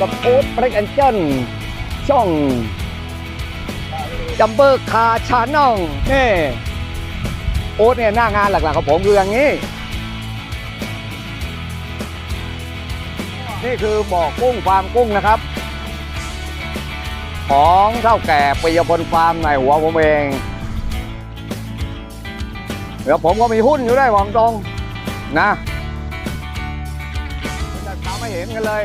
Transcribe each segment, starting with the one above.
กับโอ๊ตเบรกแอนเจิลช่องจัมเบอร์คาชาแนลนี่โอ๊ตเนี่ยหน้างานหลักๆของผมคืออย่างนี้ นี่คือบ่อกุ้งฟาร์มกุ้งนะครับ ของเท่าแก่ปิยพลฟาร์มในหัวผมเอง เดี๋ยวผมก็มีหุ้นอยู่ได้หวังตรงนะจะทำให้เห็นกันเลย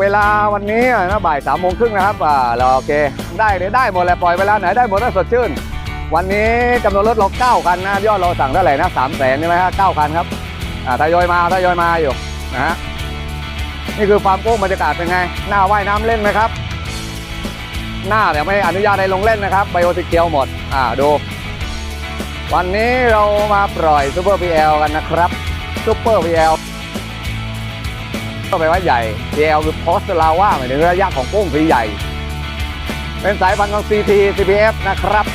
เวลาวันนี้นะบ่ายสามโมงครึ่งนะครับอ่าเราโอเค ได้เดี๋ยวได้หมดแหละปล่อยเวลาไหนได้หมดถ้าสดชื่น วันนี้จำนวนรถเราเก้าคันนะยอดเราสั่งเท่าไหร่นะสามแสนใช่ไหมฮะเก้าคันครับอ่าทยอยมาทยอยมาอยู่นะฮะนี่คือฟาร์มกุ้งบรรยากาศเป็นไง หน้าว่ายน้ำเล่นไหมครับ หน้าแต่ไม่อนุญาตให้ลงเล่นนะครับไบโอติเกียวหมดอ่าดูวันนี้เรามาปล่อยซูเปอร์พีเอลกันนะครับซูเปอร์พีเอล ก็แปลว่าใหญ่พีเอลคือโพสต์ลาว่าหมายถึงระยะของกุ้งคือใหญ่ เป็นสายพันธุ์ของ CT CPF นะครับ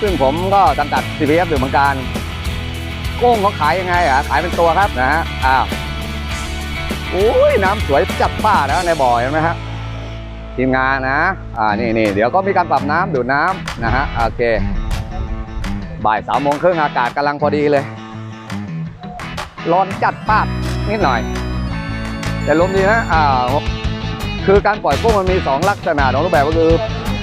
ซึ่งผมก็จำกัด CPF อยู่เหมือนกันกุ้งเขาขายยังไงอะขายเป็นตัวครับนะฮะอ้าวอุ้ยน้ำสวยจัดป้านะในบ่อเห็นไหมฮะทีมงานนะ อ่า นี่นี่เดี๋ยวก็มีการปรับน้ำดูดน้ำนะฮะ โอเค บ่ายสามโมงครึ่งอากาศกำลังพอดีเลย ร้อนจัดปาดนิดหน่อย แต่ลมดีนะอ่าคือการปล่อยกุ้งมันมี 2 ลักษณะของรูปแบบก็คือ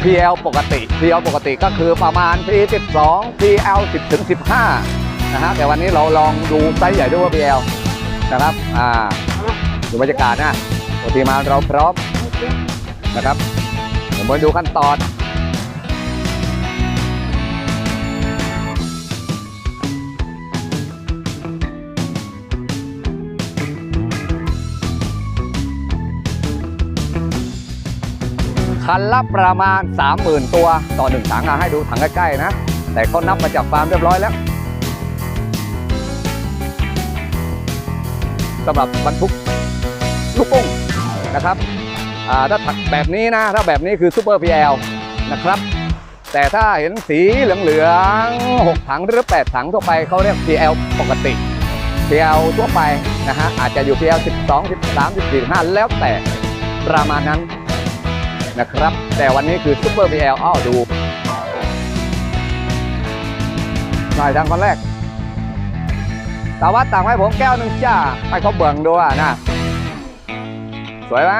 PL ปกติ PL ปกติก็คือประมาณ P12 PL 10ถึง15 นะฮะ แต่วันนี้เราลองดูไซส์ใหญ่ด้วยว่า PL นะครับ อ่า ดูบรรยากาศนะปกติมาเราพร้อมนะครับผมมาดูขั้นตอน คันละประมาณ 30,000 ตัวต่อหนึ่งถังอะให้ดูถังใกล้ๆนะ แต่เขานับมาจากฟาร์มเรียบร้อยแล้วสำหรับบรรทุกลูกกุ้งนะครับอ่าถ้าแบบนี้นะ ถ้าแบบนี้คือซูเปอร์พีเอลนะครับ แต่ถ้าเห็นสีเหลืองๆ6ถังหรือ 8 ถังทั่วไปเขาเรียก PL ปกติ PL ทั่วไปนะฮะอาจจะอยู่ PL 12 13 14 15 แล้วแต่ประมาณนั้น นะครับ แต่วันนี้คือซูเปอร์ PL อ้าวดูหน่อยทางคนแรกตาวัดต่างให้ผมแก้วหนึ่งจ้าให้เขาเบิ่งดูอะนะ สวยไหม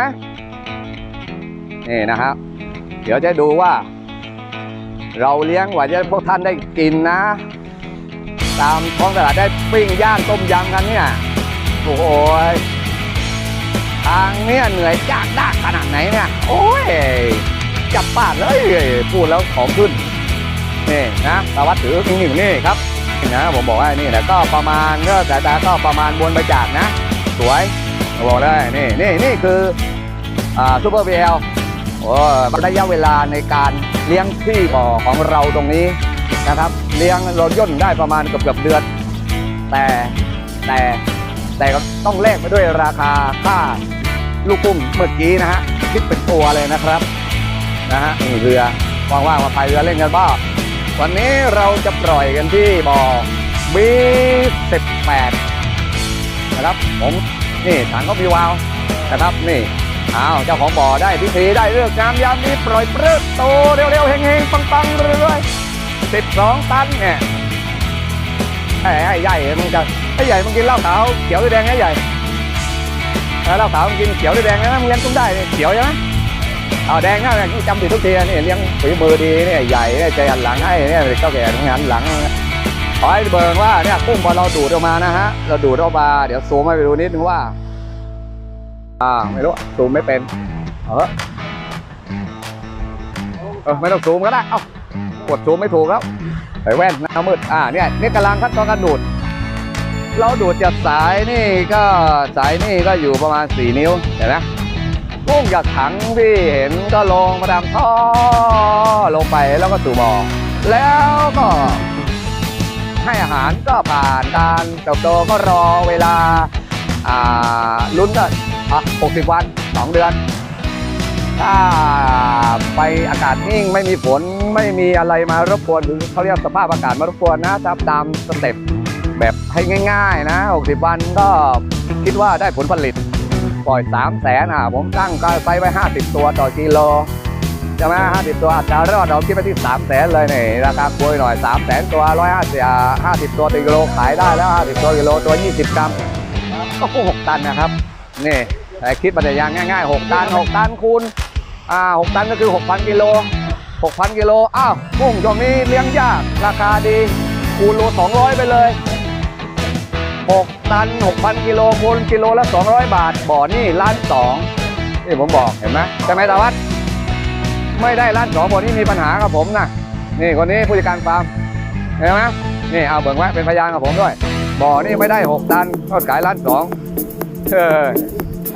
นี่นะครับ เดี๋ยวจะดูว่า เราเลี้ยงว่าจะพวกท่านได้กินนะ ตามท้องตลาดได้ปิ้งย่างต้มยำกันเนี่ย โอ้ย ทางเนี่ยเหนื่อยจากดากขนาดไหนเนี่ย โอ้ย จับปาดเลยพูดแล้วของขึ้น นี่นะสารวัตรถือนิ่งนี่ครับนะผมบอกว่านี่แหละก็ประมาณก็แต่ตาก็ประมาณบนไปจากนะ สวยบอกเลยนี่นี่นี่คืออ่าซูเปอร์พีเอลโอ้ระยะเวลาในการเลี้ยงที่บ่อของเราตรงนี้นะครับ เลี้ยงเราย่นได้ประมาณเกือบเกือบเดือน แต่แต่ แต่ก็ต้องแลกไปด้วยราคาค่าลูกกุ้งเมื่อกี้นะฮะคิดเป็นตัวเลยนะครับนะฮะเรือว่างๆมาพายเรือเล่นกันบ้างวันนี้เราจะปล่อยกันที่บ่อ B18 นะครับผมนี่ถังก็มีวาวนะครับนี่อ้าวเจ้าของบ่อได้พิธีได้เลือกงามยามดีปล่อยเปรื้อโตเร็วๆเฮงๆปังๆเรื่อยๆสิบสองตันเนี่ย ไอ้ไอ้ใหญ่มึงจะไอ้ใหญ่มึงกินเหล้าขาวเขียวหรือแดงไอ้ใหญ่เหล้าขาวมึงกินเขียวหรือแดงนะมึงเลี้ยงตุ้มได้เนี่ยเขียวใช่ไหมเอาแดงนะเนี่ยจำผิดทุกทีนะนี่เลี้ยงฝีมือดีเนี่ยใหญ่เนี่ยใจหันหลังให้เนี่ยเจ้าแก่หันหลังขอให้เบิร์ว่าเนี่ยกุ้งพอเราดูดออกมานะฮะเราดูดออกมาเดี๋ยวซูมให้ไปดูนิดนึงว่าอ่าไม่รู้ซูมไม่เป็นเออเออไม่ต้องซูมก็ได้เอ้ากดซูมไม่ถูกแล้ว ใส่แว่นหน้ามืดอ่าเนี่ยนี่กำลังขั้นตอนการดูด เราดูดจากสายนี่ก็สายนี่ก็อยู่ประมาณ 4 นิ้วเห็นไหมกุ้งจากถังที่เห็นก็ลงมาดามท่อลงไปแล้วก็สู่บ่อแล้วก็ให้อาหารก็ผ่านการเติบโตก็รอเวลา อ่าลุ้นก็อะ60 วัน 2 เดือน ถ้าไปอากาศนิ่งไม่มีฝนไม่มีอะไรมารบกวนหรือเขาเรียกสภาพอากาศมารบกวนนะตามตามสเต็ปแบบให้ง่าย ๆ นะ 60 วันก็คิดว่าได้ผลผลิต ปล่อย 3 0 0แสนอะผมตั้งก็ไซส์ไว้ 50 ตัวต่อกิโลใช่ไหม50ตัวอัตรารอดเราคิดไปที่3 0 0แสนเลยนี่ราคาคุยหน่อย3 0 0แสนตัว150อ่า50ตัวต่อกิโลขายได้แล้ว50ตัวกิโลตัว20กรัมก็คง6ตันนะครับนี่ แต่คิดมาแต่ยางง่ายๆ 6 ตัน 6 ตันคูณอ่า6ตันก็คือ 6,000 กิโล 6,000 กิโล อ้าวกุ้งช่วงนี้เลี้ยงยาก ราคาดีคูณโล 200 ไปเลย 6 ตัน 6,000 กิโลคูณกิโลละ 200 บาท บ่อนี่ล้านสองนี่ผมบอกเห็นไหมใช่ไหมตาวัดไม่ได้ล้านสองบ่อนี่มีปัญหากับผมนะนี่คนนี้ผู้จัดการฟาร์มเห็นไหมนี่เอาเบิ่งไว้เป็นพยานกับผมด้วย บ่อนี่ไม่ได้ 6 ตันก็ขายล้านสองเออ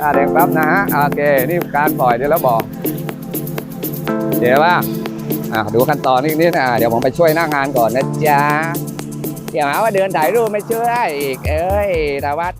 อ่าเด็กแป๊บนะฮะโอเคนี่การปล่อยเดี๋ยวแล้วบอกเดี๋ยวว่าอ่าดูขั้นตอนนิดนิดอ่าเดี๋ยวผมไปช่วยหน้างานก่อนนะจ๊ะเดี๋ยวหาว่าเดินถ่ายรูปไม่ช่วยอีกเอ้ยตาวัด